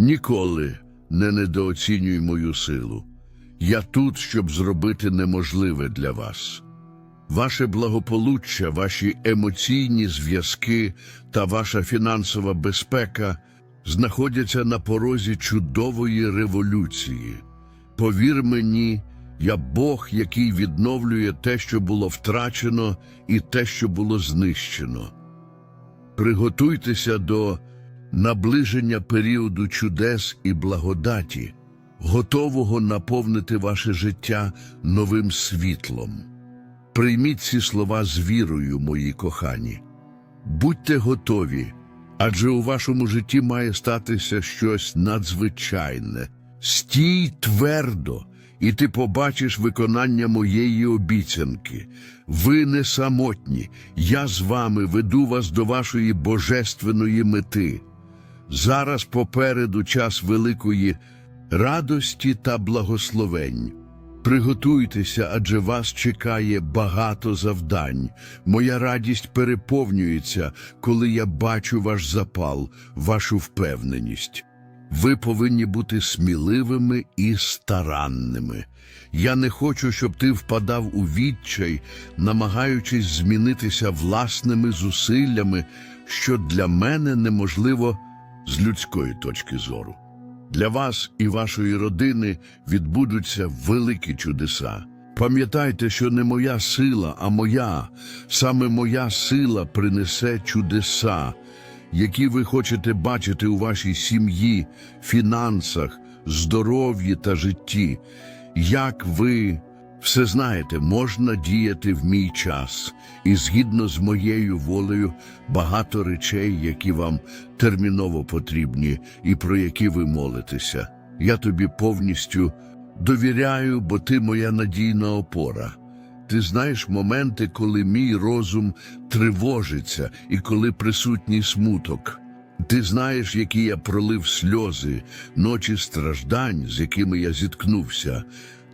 Ніколи не недооцінюй мою силу. Я тут, щоб зробити неможливе для вас. Ваше благополуччя, ваші емоційні зв'язки та ваша фінансова безпека знаходяться на порозі чудової революції. Повір мені, я Бог, який відновлює те, що було втрачено, і те, що було знищено. Приготуйтеся до наближення періоду чудес і благодаті, готового наповнити ваше життя новим світлом. Прийміть ці слова з вірою, мої кохані. Будьте готові, адже у вашому житті має статися щось надзвичайне. Стій твердо, і ти побачиш виконання моєї обіцянки. Ви не самотні, я з вами веду вас до вашої божественної мети. Зараз попереду час великої радості та благословень. Приготуйтеся, адже вас чекає багато завдань. Моя радість переповнюється, коли я бачу ваш запал, вашу впевненість. Ви повинні бути сміливими і старанними. Я не хочу, щоб ти впадав у відчай, намагаючись змінитися власними зусиллями, що для мене неможливо з людської точки зору. Для вас і вашої родини відбудуться великі чудеса. Пам'ятайте, що не моя сила, а моя, саме моя сила принесе чудеса, які ви хочете бачити у вашій сім'ї, фінансах, здоров'ї та житті. Як ви все знаєте, можна діяти в мій час, і згідно з моєю волею багато речей, які вам терміново потрібні і про які ви молитеся. Я тобі повністю довіряю, бо ти моя надійна опора. Ти знаєш моменти, коли мій розум тривожиться і коли присутній смуток. Ти знаєш, які я пролив сльози, ночі страждань, з якими я зіткнувся.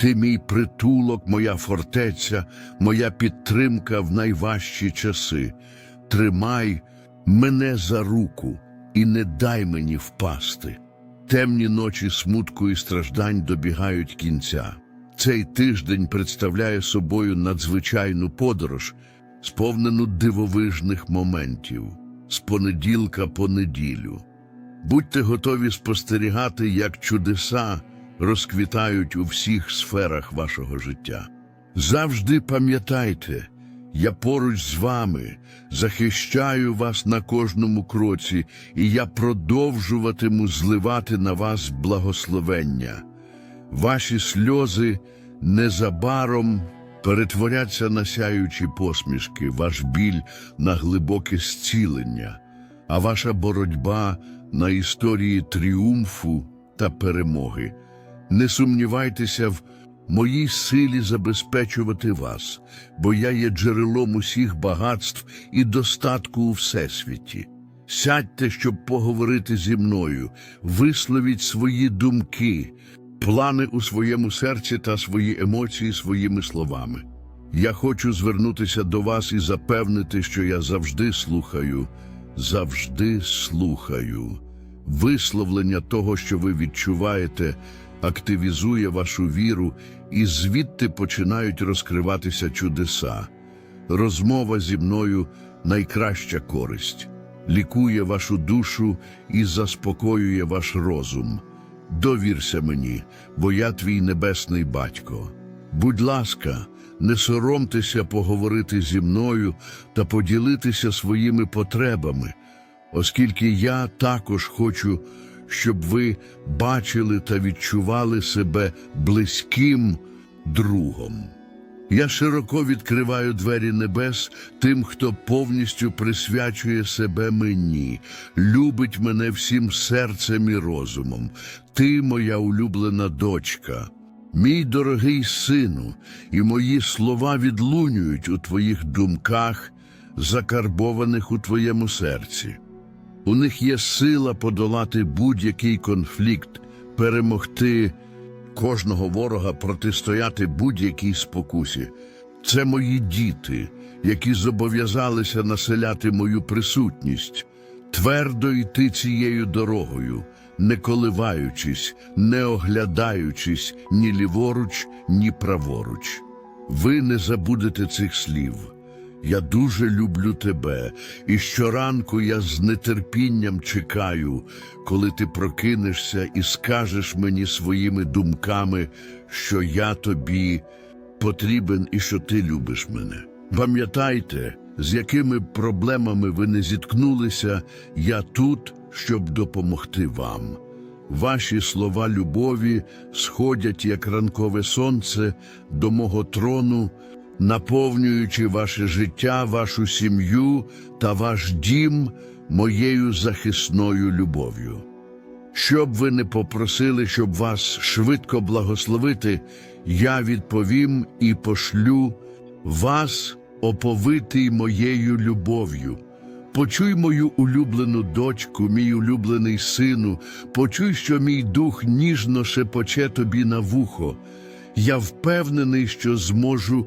Ти мій притулок, моя фортеця, моя підтримка в найважчі часи. Тримай мене за руку і не дай мені впасти. Темні ночі смутку і страждань добігають кінця. Цей тиждень представляє собою надзвичайну подорож, сповнену дивовижних моментів з понеділка по неділю. Будьте готові спостерігати, як чудеса розквітають у всіх сферах вашого життя. Завжди пам'ятайте, я поруч з вами, захищаю вас на кожному кроці, і я продовжуватиму зливати на вас благословення. Ваші сльози незабаром перетворяться на сяючі посмішки, ваш біль на глибоке зцілення, а ваша боротьба на історії тріумфу та перемоги. Не сумнівайтеся в моїй силі забезпечувати вас, бо я є джерелом усіх багатств і достатку у всесвіті. Сядьте, щоб поговорити зі мною, висловіть свої думки, плани у своєму серці та свої емоції своїми словами. Я хочу звернутися до вас і запевнити, що я завжди слухаю, завжди слухаю. Висловлення того, що ви відчуваєте, активізує вашу віру, і звідти починають розкриватися чудеса. Розмова зі мною найкраща користь, лікує вашу душу і заспокоює ваш розум. Довірся мені, бо я твій небесний батько. Будь ласка, не соромтеся поговорити зі мною та поділитися своїми потребами, оскільки я також хочу, щоб ви бачили та відчували себе близьким другом. Я широко відкриваю двері небес тим, хто повністю присвячує себе мені, любить мене всім серцем і розумом. Ти, моя улюблена дочка, мій дорогий сину, і мої слова відлунюють у твоїх думках, закарбованих у твоєму серці. У них є сила подолати будь-який конфлікт, перемогти кожного ворога, протистояти будь-якій спокусі. Це мої діти, які зобов'язалися населяти мою присутність, твердо йти цією дорогою, не коливаючись, не оглядаючись ні ліворуч, ні праворуч. Ви не забудете цих слів. Я дуже люблю тебе, і щоранку я з нетерпінням чекаю, коли ти прокинешся і скажеш мені своїми думками, що я тобі потрібен і що ти любиш мене. Пам'ятайте, з якими проблемами ви не зіткнулися, я тут, щоб допомогти вам. Ваші слова любові сходять, як ранкове сонце, до мого трону, наповнюючи ваше життя, вашу сім'ю та ваш дім моєю захисною любов'ю. Щоб ви не попросили, щоб вас швидко благословити, я відповім і пошлю вас, оповитий моєю любов'ю. Почуй мою улюблену дочку, мій улюблений сину, почуй, що мій дух ніжно шепоче тобі на вухо. Я впевнений, що зможу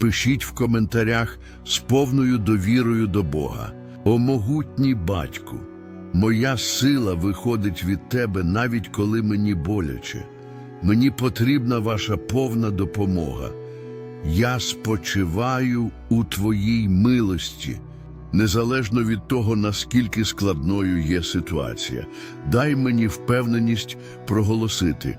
Пишіть в коментарях з повною довірою до Бога. О могутній батьку, моя сила виходить від тебе навіть коли мені боляче. Мені потрібна ваша повна допомога. Я спочиваю у Твоїй милості, незалежно від того, наскільки складною є ситуація. Дай мені впевненість проголосити.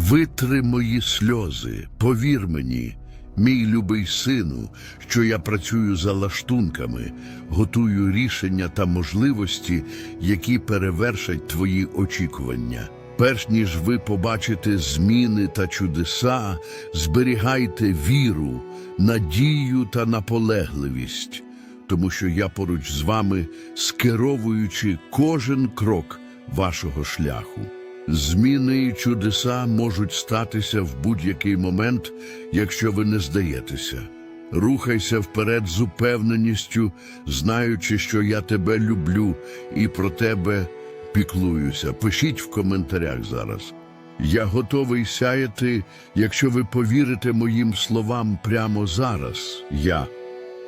Витри мої сльози, повір мені, мій любий сину, що я працюю за лаштунками, готую рішення та можливості, які перевершать твої очікування. Перш ніж ви побачите зміни та чудеса, зберігайте віру, надію та наполегливість, тому що я поруч з вами, скеровуючи кожен крок вашого шляху. Зміни і чудеса можуть статися в будь-який момент, якщо ви не здаєтеся. Рухайся вперед з упевненістю, знаючи, що я тебе люблю і про тебе піклуюся. Пишіть в коментарях зараз. Я готовий сяяти, якщо ви повірите моїм словам прямо зараз. Я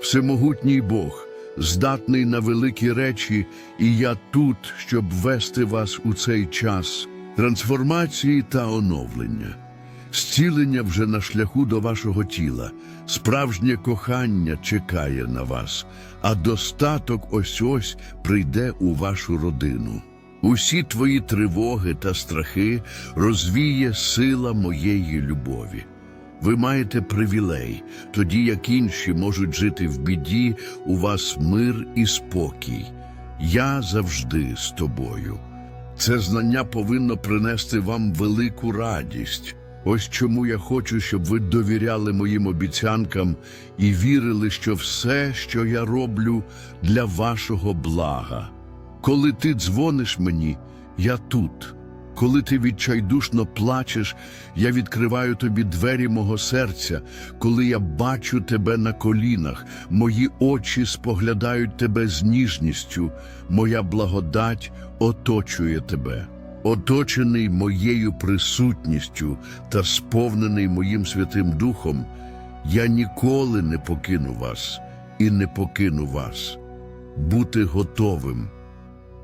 всемогутній Бог, здатний на великі речі, і я тут, щоб вести вас у цей час трансформації та оновлення. Зцілення вже на шляху до вашого тіла, справжнє кохання чекає на вас, а достаток ось ось прийде у вашу родину. Усі твої тривоги та страхи розвіє сила моєї любові. Ви маєте привілей, тоді як інші можуть жити в біді, у вас мир і спокій. Я завжди з тобою. Це знання повинно принести вам велику радість. Ось чому я хочу, щоб ви довіряли моїм обіцянкам і вірили, що все, що я роблю, для вашого блага. Коли ти дзвониш мені, я тут. Коли ти відчайдушно плачеш, я відкриваю тобі двері мого серця. Коли я бачу тебе на колінах, мої очі споглядають тебе з ніжністю, моя благодать оточує тебе. Оточений моєю присутністю та сповнений моїм Святим Духом, я ніколи не покину вас і не покину вас. Бути готовим.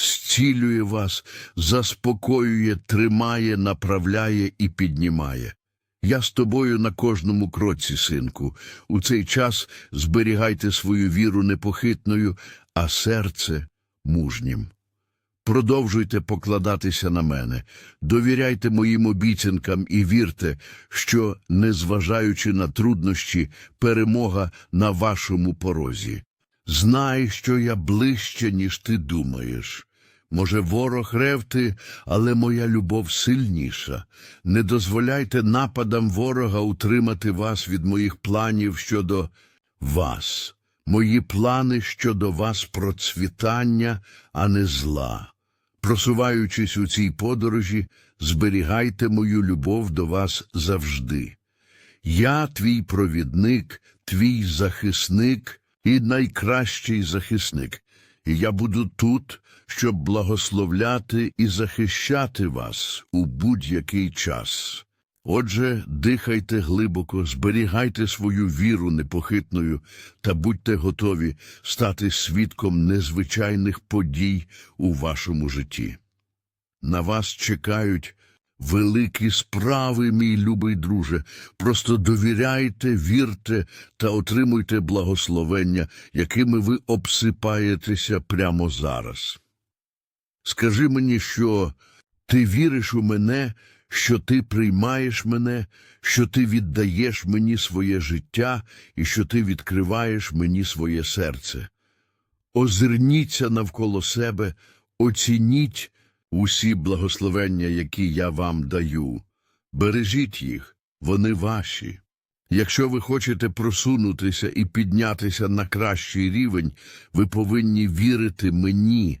зцілює вас, заспокоює, тримає, направляє і піднімає. Я з тобою на кожному кроці, синку. У цей час зберігайте свою віру непохитною, а серце мужнім. Продовжуйте покладатися на мене, довіряйте моїм обіцянкам і вірте, що, незважаючи на труднощі, перемога на вашому порозі. Знай, що я ближче, ніж ти думаєш. Може, ворог ревти, але моя любов сильніша. Не дозволяйте нападам ворога утримати вас від моїх планів щодо вас. Мої плани щодо вас процвітання, а не зла. Просуваючись у цій подорожі, зберігайте мою любов до вас завжди. Я твій провідник, твій захисник і найкращий захисник, і я буду тут, щоб благословляти і захищати вас у будь-який час. Отже, дихайте глибоко, зберігайте свою віру непохитною та будьте готові стати свідком незвичайних подій у вашому житті. На вас чекають великі справи, мій любий друже. Просто довіряйте, вірте та отримуйте благословення, якими ви обсипаєтеся прямо зараз. Скажи мені, що ти віриш у мене, що ти приймаєш мене, що ти віддаєш мені своє життя і що ти відкриваєш мені своє серце. Озирніться навколо себе, оцініть усі благословення, які я вам даю. Бережіть їх, вони ваші. Якщо ви хочете просунутися і піднятися на кращий рівень, ви повинні вірити мені,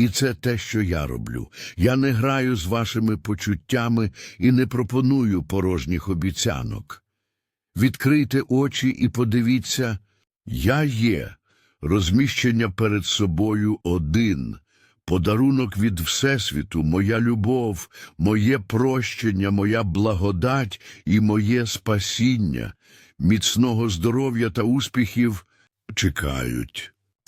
І це те, що я роблю. Я не граю з вашими почуттями і не пропоную порожніх обіцянок. Відкрийте очі і подивіться, я є, розміщення перед собою один, подарунок від Всесвіту, моя любов, моє прощення, моя благодать і моє спасіння, міцного здоров'я та успіхів чекають.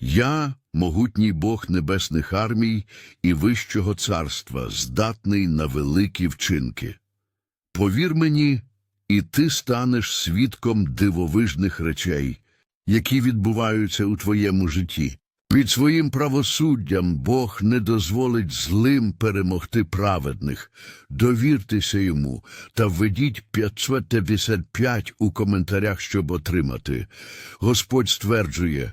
Я, могутній Бог небесних армій і Вищого царства, здатний на великі вчинки. Повір мені, і ти станеш свідком дивовижних речей, які відбуваються у твоєму житті. Під своїм правосуддям Бог не дозволить злим перемогти праведних. Довіртеся йому та введіть 555 у коментарях, щоб отримати. Господь стверджує,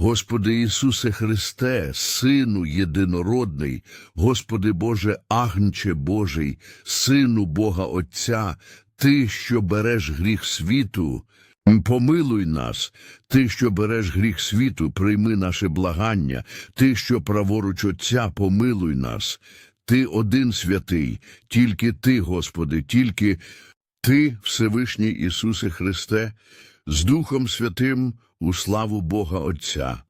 Господи Ісусе Христе, Сину єдинородний, Господи Боже, Агнче Божий, Сину Бога Отця, Ти, що береш гріх світу, Помилуй нас, ти, що береш гріх світу, прийми наше благання, ти, що праворуч Отця, помилуй нас. Ти один святий, тільки ти, Господи, тільки ти, Всевишній Ісусе Христе, з Духом Святим у славу Бога Отця.